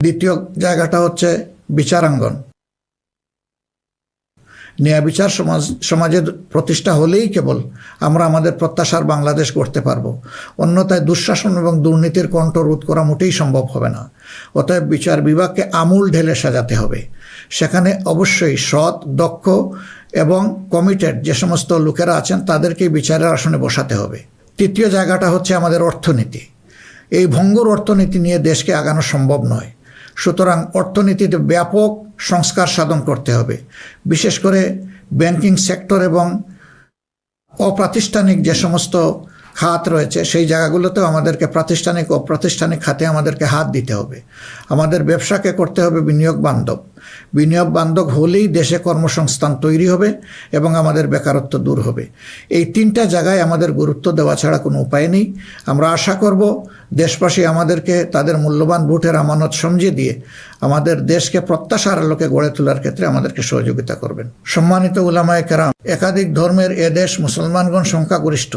দ্বিতীয় জায়গাটা হচ্ছে বিচারাঙ্গন। ন্যায় বিচার সমাজ, সমাজের প্রতিষ্ঠা হলেই কেবল আমরা আমাদের প্রত্যাশার বাংলাদেশ গড়তে পারব। অন্যথায় দুঃশাসন এবং দুর্নীতির কণ্ঠ রোধ করা মোটেই সম্ভব হবে না। অতএব বিচার বিভাগকে আমূল ঢেলে সাজাতে হবে। সেখানে অবশ্যই সৎ, দক্ষ এবং কমিটেড যে সমস্ত লোকেরা আছেন, তাদেরকেই বিচারের আসনে বসাতে হবে। তৃতীয় জায়গাটা হচ্ছে আমাদের অর্থনীতি। এই ভঙ্গুর অর্থনীতি নিয়ে দেশকে আগানো সম্ভব নয়। সুতরাং অর্থনীতিতে ব্যাপক সংস্কার সাধন করতে হবে। বিশেষ করে ব্যাংকিং সেক্টর এবং অপ্রাতিষ্ঠানিক যে সমস্ত খাত রয়েছে, সেই জায়গাগুলোতেও আমাদেরকে প্রাতিষ্ঠানিক ও প্রাতিষ্ঠানিক খাতে আমাদেরকে হাত দিতে হবে। আমাদের ব্যবসাকে করতে হবে বিনিয়োগ বান্ধব। বিনিয়োগ বান্ধব হলেই দেশে কর্মসংস্থান তৈরি হবে এবং আমাদের বেকারত্ব দূর হবে। এই তিনটা জায়গায় আমাদের গুরুত্ব দেওয়া ছাড়া কোনো উপায় নেই। আমরা আশা করব দেশবাসী আমাদেরকে তাদের মূল্যবান ভোটের আমানত সমঝে দিয়ে আমাদের দেশকে প্রত্যাশার আলোকে গড়ে তোলার ক্ষেত্রে আমাদেরকে সহযোগিতা করবেন। সম্মানিত উলামায় কেরাম, একাধিক ধর্মের এ দেশ মুসলমানগণ সংখ্যাগরিষ্ঠ।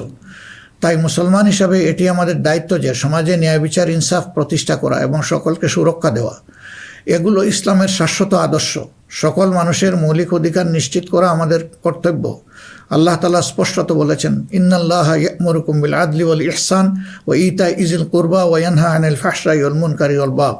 তাই মুসলমান হিসাবে এটি আমাদের দায়িত্ব যে সমাজে ন্যায় বিচার, ইনসাফ প্রতিষ্ঠা করা এবং সকলকে সুরক্ষা দেওয়া। এগুলো ইসলামের শাশ্বত আদর্শ। সকল মানুষের মৌলিক অধিকার নিশ্চিত করা আমাদের কর্তব্য। আল্লাহ তালা স্পষ্টত বলেছেন, ইন্নাল্লাহ মরুকুম বিল আদলি ওয়াল ইহসান ও ইতা ইজিল কুরবা ওয়ানহা আনিল ফাহসাই ওল মুনকারি ওল বাব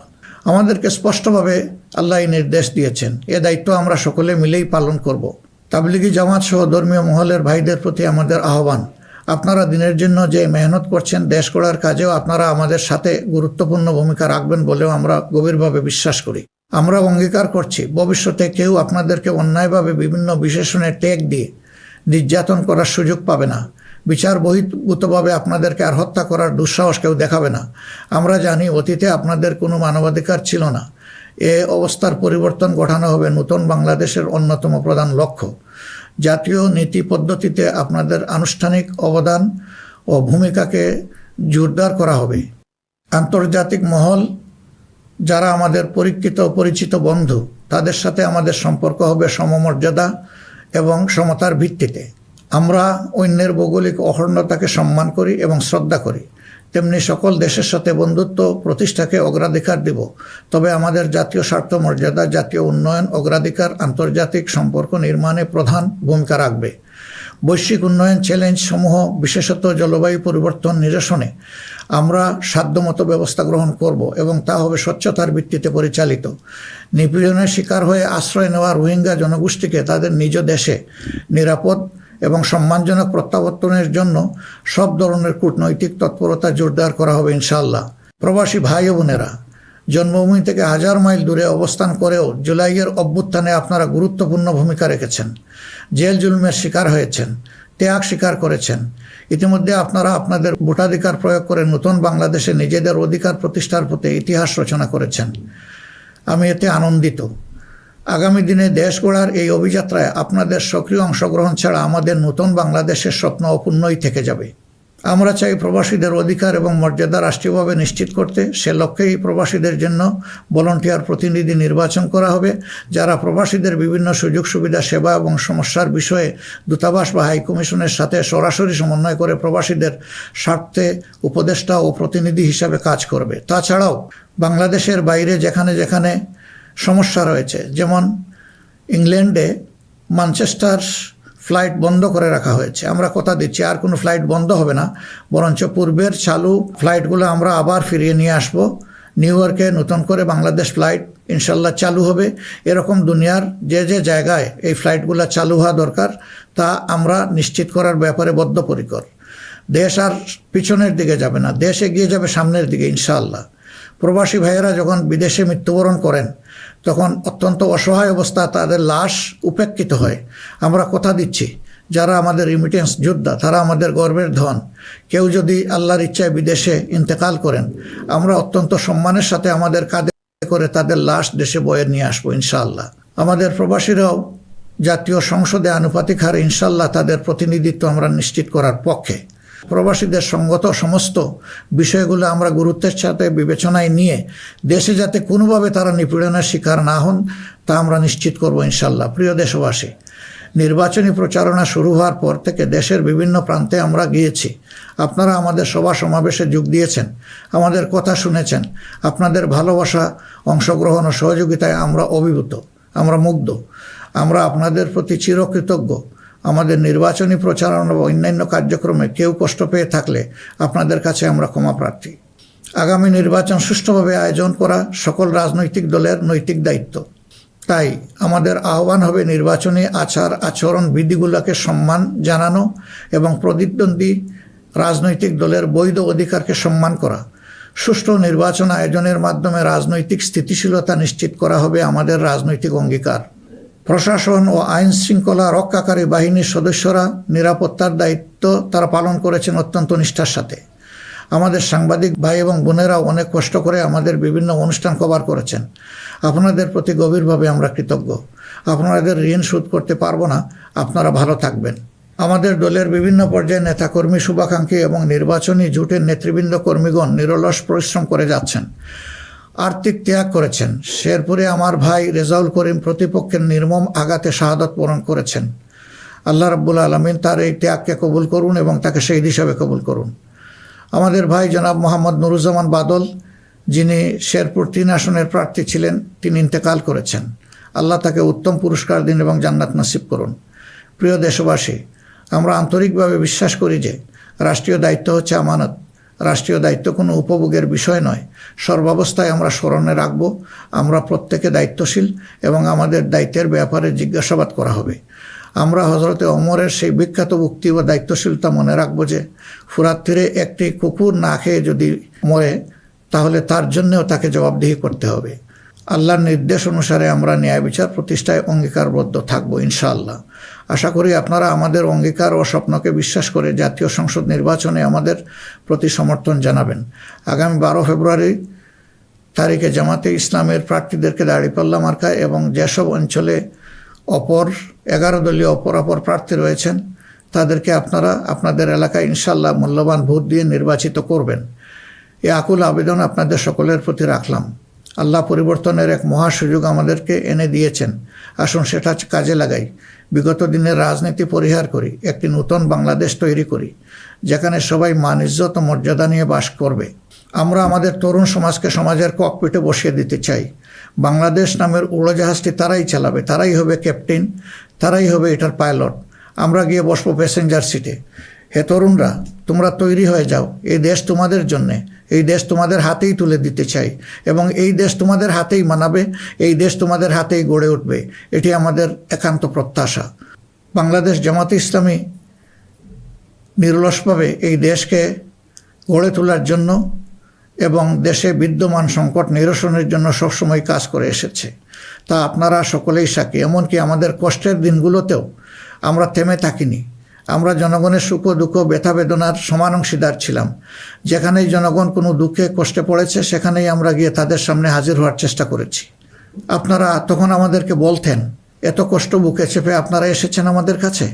আমাদেরকে স্পষ্টভাবে আল্লাহ নির্দেশ দিয়েছেন, এ দায়িত্ব আমরা সকলে মিলেই পালন করব। তাবলিগি জামাত সহ ধর্মীয় মহলের ভাইদের প্রতি আমাদের আহ্বান আপনারা দিনের জন্য যে মেহনত করছেন দেশ গড়ার কাজেও আপনারা আমাদের সাথে গুরুত্বপূর্ণ ভূমিকা রাখবেন বলেও আমরা গভীরভাবে বিশ্বাস করি। আমরা অঙ্গীকার করছি। ভবিষ্যতে কেউ আপনাদেরকে অন্যায়ভাবে বিভিন্ন বিশেষণে ট্যাগ দিয়ে নির্যাতন করার সুযোগ পাবে না। বিচার বহির্ভূতভাবে আপনাদেরকে আর হত্যা করার দুঃসাহস কেউ দেখাবে না। আমরা জানি অতীতে আপনাদের কোনো মানবাধিকার ছিল না। এ অবস্থার পরিবর্তন ঘটানো হবে নতুন বাংলাদেশের অন্যতম প্রধান লক্ষ্য। জাতীয় নীতি পদ্ধতিতে আপনাদের আনুষ্ঠানিক অবদান ও ভূমিকাকে জোরদার করা হবে। আন্তর্জাতিক মহল, যারা আমাদের পরীক্ষিত পরিচিত বন্ধু, তাদের সাথে আমাদের সম্পর্ক হবে সমমর্যাদা এবং সমতার ভিত্তিতে। আমরা অন্যের ভৌগোলিক অখণ্ডতাকে সম্মান করি এবং শ্রদ্ধা করি। তেমনি সকল দেশের সাথে বন্ধুত্ব প্রতিষ্ঠাকে অগ্রাধিকার দেব। তবে আমাদের জাতীয় স্বার্থ মর্যাদা জাতীয় উন্নয়ন, অগ্রাধিকার, আন্তর্জাতিক সম্পর্ক নির্মাণে প্রধান ভূমিকা রাখবে। বৈশ্বিক উন্নয়ন চ্যালেঞ্জ সমূহ বিশেষত জলবায়ু পরিবর্তন নিরসনে, আমরা সাধ্যমতো ব্যবস্থা গ্রহণ করব এবং তা হবে স্বচ্ছতার ভিত্তিতে পরিচালিত। নিপীড়নের শিকার হয়ে আশ্রয় নেওয়া রোহিঙ্গা জনগোষ্ঠীকে তাদের নিজ দেশে নিরাপদ এবং সম্মানজনক প্রত্যাবর্তনের জন্য সব ধরনের কূটনৈতিক তৎপরতা জোরদার করা হবে ইনশাল্লাহ প্রবাসী ভাই বোনেরা, জন্মভূমি থেকে হাজার মাইল দূরে অবস্থান করেও জুলাইয়ের অভ্যুত্থানে আপনারা গুরুত্বপূর্ণ ভূমিকা রেখেছেন। জেল জুলমের শিকার হয়েছেন, ত্যাগ স্বীকার করেছেন। ইতিমধ্যে আপনারা আপনাদের ভোটাধিকার প্রয়োগ করে নতুন বাংলাদেশে নিজেদের অধিকার প্রতিষ্ঠার প্রতি ইতিহাস রচনা করেছেন। আমি এতে আনন্দিত। আগামী দিনে দেশ গড়ার এই অভিযাত্রায় আপনাদের সক্রিয় অংশগ্রহণ ছাড়া আমাদের নতুন বাংলাদেশের স্বপ্ন অপূর্ণই থেকে যাবে। আমরা চাই প্রবাসীদের অধিকার এবং মর্যাদা রাষ্ট্রীয়ভাবে নিশ্চিত করতে। সে লক্ষ্যেই প্রবাসীদের জন্য ভলন্টিয়ার প্রতিনিধি নির্বাচন করা হবে, যারা প্রবাসীদের বিভিন্ন সুযোগ সুবিধা, সেবা এবং সমস্যার বিষয়ে দূতাবাস বা হাইকমিশনের সাথে সরাসরি সমন্বয় করে প্রবাসীদের স্বার্থে উপদেষ্টা ও প্রতিনিধি হিসাবে কাজ করবে। তাছাড়াও বাংলাদেশের বাইরে যেখানে যেখানে সমস্যা রয়েছে। যেমন ইংল্যান্ডে ম্যানচেস্টার ফ্লাইট বন্ধ করে রাখা হয়েছে। আমরা কথা দিচ্ছি, আর কোনো ফ্লাইট বন্ধ হবে না। বরঞ্চ পূর্বের চালু ফ্লাইটগুলো আমরা আবার ফিরিয়ে নিয়ে আসব। নিউ ইয়র্কে নতুন করে বাংলাদেশ ফ্লাইট ইনশাল্লাহ চালু হবে। এরকম দুনিয়ার যে যে জায়গায় এই ফ্লাইটগুলো চালু হওয়া দরকার, তা আমরা নিশ্চিত করার ব্যাপারে বদ্ধপরিকর। দেশ আর পিছনের দিকে যাবে না। দেশ এগিয়ে যাবে সামনের দিকে ইনশাআল্লাহ প্রবাসী ভাইয়েরা যখন বিদেশে মৃত্যুবরণ করেন তখন অত্যন্ত অসহায় অবস্থা তাদের লাশ উপেক্ষিত হয়। আমরা কথা দিচ্ছি, যারা আমাদের রিমিটেন্স যোদ্ধা, তারা আমাদের গর্বের ধন। কেউ যদি আল্লাহর ইচ্ছায় বিদেশে ইন্তেকাল করেন, আমরা অত্যন্ত সম্মানের সাথে আমাদের কাঁধে করে তাদের লাশ দেশে বয়ে নিয়ে আসব ইনশাআল্লাহ। আমাদের প্রবাসীরাও জাতীয় সংসদে আনুপাতিক হারে ইনশাল্লাহ তাদের প্রতিনিধিত্ব আমরা নিশ্চিত করার পক্ষে। প্রবাসীদের সঙ্গত সমস্ত বিষয়গুলো আমরা গুরুত্বের সাথে বিবেচনায় নিয়ে দেশে যাতে কোনোভাবে তারা নিপীড়নের শিকার না হন, তা আমরা নিশ্চিত করব ইনশাল্লাহ। প্রিয় দেশবাসী, নির্বাচনী প্রচারণা শুরু হওয়ার পর থেকে দেশের বিভিন্ন প্রান্তে আমরা গিয়েছি। আপনারা আমাদের সভা সমাবেশে যোগ দিয়েছেন, আমাদের কথা শুনেছেন, আপনাদের ভালোবাসা, অংশগ্রহণ ও সহযোগিতায় আমরা অভিভূত, আমরা মুগ্ধ, আমরা আপনাদের প্রতি চিরকৃতজ্ঞ। আমাদের নির্বাচনী প্রচারণা বা অন্যান্য কার্যক্রমে কেউ কষ্ট পেয়ে থাকলে আপনাদের কাছে আমরা ক্ষমা প্রার্থী। আগামী নির্বাচন সুষ্ঠুভাবে আয়োজন করা সকল রাজনৈতিক দলের নৈতিক দায়িত্ব। তাই আমাদের আহ্বান হবে নির্বাচনী আচার, আচরণ, বিধিগুলোকে সম্মান জানানো এবং প্রতিদ্বন্দ্বী রাজনৈতিক দলের বৈধ অধিকারকে সম্মান করা। সুষ্ঠু নির্বাচন আয়োজনের মাধ্যমে রাজনৈতিক স্থিতিশীলতা নিশ্চিত করা হবে আমাদের রাজনৈতিক অঙ্গীকার। প্রশাসন ও আইন শৃঙ্খলা রক্ষাকারী বাহিনীর সদস্যরা নিরাপত্তার দায়িত্ব তারা পালন করেছেন অত্যন্ত নিষ্ঠার সাথে। আমাদের সাংবাদিক ভাই এবং বোনেরাও অনেক কষ্ট করে আমাদের বিভিন্ন অনুষ্ঠান কভার করেছেন। আপনাদের প্রতি গভীরভাবে আমরা কৃতজ্ঞ। আপনাদের ঋণ শোধ করতে পারব না, আপনারা ভালো থাকবেন। আমাদের দলের বিভিন্ন পর্যায়ে নেতাকর্মী শুভাকাঙ্ক্ষী এবং নির্বাচনী জোটের নেতৃবৃন্দ কর্মীগণ নিরলস পরিশ্রম করে যাচ্ছেন। আর্থিক ত্যাগ করেছেন। শেরপুরে আমার ভাই রেজাউল করিম প্রতিপক্ষের নির্মম আঘাতে শাহাদত পূরণ করেছেন। আল্লাহ রাব্বুল আলমিন তার এই ত্যাগকে কবুল করুন এবং তাকে শহীদ হিসাবে কবুল করুন। আমাদের ভাই জনাব মোহাম্মদ নুরুজ্জামান বাদল, যিনি শেরপুর তিন আসনের প্রার্থী ছিলেন, তিনি ইন্তেকাল করেছেন। আল্লাহ তাকে উত্তম পুরস্কার দিন এবং জান্নাত নাসিব করুন। প্রিয় দেশবাসী, আমরা আন্তরিকভাবে বিশ্বাস করি যে রাষ্ট্রীয় দায়িত্ব হচ্ছে আমানত। রাষ্ট্রীয় দায়িত্ব কোনো উপভোগের বিষয় নয়। সর্বাবস্থায় আমরা স্মরণে রাখব, আমরা প্রত্যেকে দায়িত্বশীল এবং আমাদের দায়িত্বের ব্যাপারে জিজ্ঞাসাবাদ করা হবে। আমরা হজরতে অমরের সেই বিখ্যাত উক্তি বা দায়িত্বশীলতা মনে রাখব যে ফুরাত একটি কুকুর না খেয়ে যদি মরে, তাহলে তার জন্যেও তাকে জবাবদিহি করতে হবে। আল্লাহর নির্দেশ অনুসারে আমরা ন্যায় বিচার প্রতিষ্ঠায় অঙ্গীকারবদ্ধ থাকব, ইনশাআল্লাহ। আশা করি আপনারা আমাদের অঙ্গীকার ও স্বপ্নকে বিশ্বাস করে জাতীয় সংসদ নির্বাচনে আমাদের প্রতি সমর্থন জানাবেন। আগামী বারো ফেব্রুয়ারি তারিখে জামাতে ইসলামের প্রার্থীদেরকে দাঁড়িপাল্লা মার্কায় এবং যেসব অঞ্চলে অপর এগারো দলীয় অপর অপর প্রার্থী রয়েছেন, তাদেরকে আপনারা আপনাদের এলাকায় ইনশাল্লাহ মূল্যবান ভোট দিয়ে নির্বাচিত করবেন। এ আকুল আবেদন আপনাদের সকলের প্রতি রাখলাম। আল্লাহ পরিবর্তনের এক মহা সুযোগ আমাদেরকে এনে দিয়েছেন। আসুন সেটা কাজে লাগাই। বিগত দিনের রাজনীতি পরিহার করি, একটি নূতন বাংলাদেশ তৈরি করি, যেখানে সবাই মান ইজ্জত মর্যাদা নিয়ে বাস করবে। আমরা আমাদের তরুণ সমাজকে সমাজের ককপিটে বসিয়ে দিতে চাই। বাংলাদেশ নামের উড়োজাহাজটি তারাই চালাবে, তারাই হবে ক্যাপ্টেন, তারাই হবে এটার পাইলট। আমরা গিয়ে বসবো প্যাসেঞ্জার সিটে। হে তরুণরা, তোমরা তৈরি হয়ে যাও। এই দেশ তোমাদের জন্যে। এই দেশ তোমাদের হাতেই তুলে দিতে চাই এবং এই দেশ তোমাদের হাতেই মানাবে, এই দেশ তোমাদের হাতেই গড়ে উঠবে। এটি আমাদের একান্ত প্রত্যাশা। বাংলাদেশ জামাতে ইসলামী নির্লসভাবে এই দেশকে গড়ে তোলার জন্য এবং দেশে বিদ্যমান সংকট নিরসনের জন্য সবসময় কাজ করে এসেছে। তা আপনারা সকলেই সাক্ষী। এমনকি আমাদের কষ্টের দিনগুলোতেও আমরা থেমে থাকিনি। আমরা জনগণের সুখ দুঃখ ব্যথা বেদনার সমান অংশীদার ছিলাম। যেখানেই জনগণ কোনো দুঃখে কষ্টে পড়েছে, সেখানেই আমরা গিয়ে তাদের সামনে হাজির হওয়ার চেষ্টা করেছি। আপনারা তখন আমাদেরকে বলতেন, এত কষ্ট বুকে চেপে আপনারা এসেছেন আমাদের কাছে?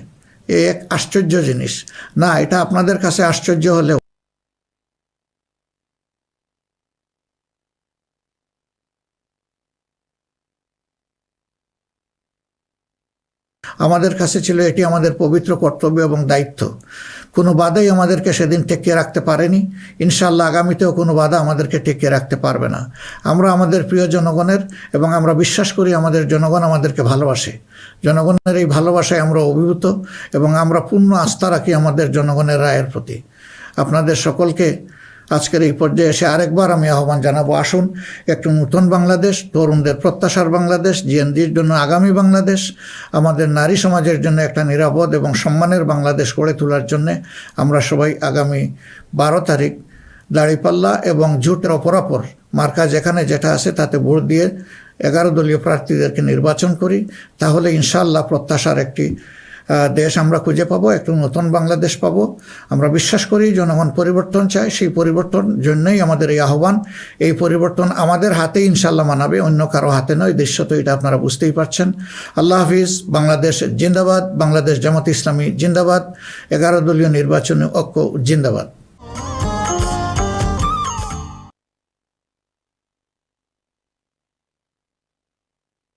এ এক আশ্চর্য জিনিস। না, এটা আপনাদের কাছে আশ্চর্য হলেও আমাদের কাছে ছিল এটি আমাদের পবিত্র কর্তব্য এবং দায়িত্ব। কোনো বাধাই আমাদেরকে সেদিন টেকিয়ে রাখতে পারেনি। ইনশাল্লাহ আগামীতেও কোনো বাধা আমাদেরকে টেকিয়ে রাখতে পারবে না। আমরা আমাদের প্রিয় জনগণের এবং আমরা বিশ্বাস করি আমাদের জনগণ আমাদেরকে ভালোবাসে। জনগণের এই ভালোবাসায় আমরা অভিভূত এবং আমরা পূর্ণ আস্থা রাখি আমাদের জনগণের রায়ের প্রতি। আপনাদের সকলকে আজকের এই পর্যায়ে এসে আরেকবার আমি আহ্বান জানাব, আসুন, একটু নতুন বাংলাদেশ, তরুণদের প্রত্যাশার বাংলাদেশ জিএনডির জন্য আগামী বাংলাদেশ, আমাদের নারী সমাজের জন্য একটা নিরাপদ এবং সম্মানের বাংলাদেশ গড়ে তোলার জন্যে আমরা সবাই আগামী বারো তারিখ দাড়িপাল্লা এবং জোটের অপরাপর মার্কা যেখানে যেটা আছে তাতে ভোট দিয়ে এগারো দলীয় প্রার্থীদেরকে নির্বাচন করি। তাহলে ইনশাল্লাহ প্রত্যাশার একটি দেশ আমরা খুঁজে পাবো, একটু নতুন বাংলাদেশ পাবো। আমরা বিশ্বাস করি জনগণ পরিবর্তন চায়, সেই পরিবর্তন জন্যই আমাদের এই আহ্বান। এই পরিবর্তন আমাদের হাতে ইনশাল্লাহ মানাবে, অন্য কারও হাতে নয়, দৃশ্য তো এটা আপনারা বুঝতেই পারছেন। আল্লাহ হাফিজ, বাংলাদেশ জিন্দাবাদ, বাংলাদেশ জামাত ইসলামী জিন্দাবাদ, এগারো দলীয় নির্বাচনী ঐক্য জিন্দাবাদ।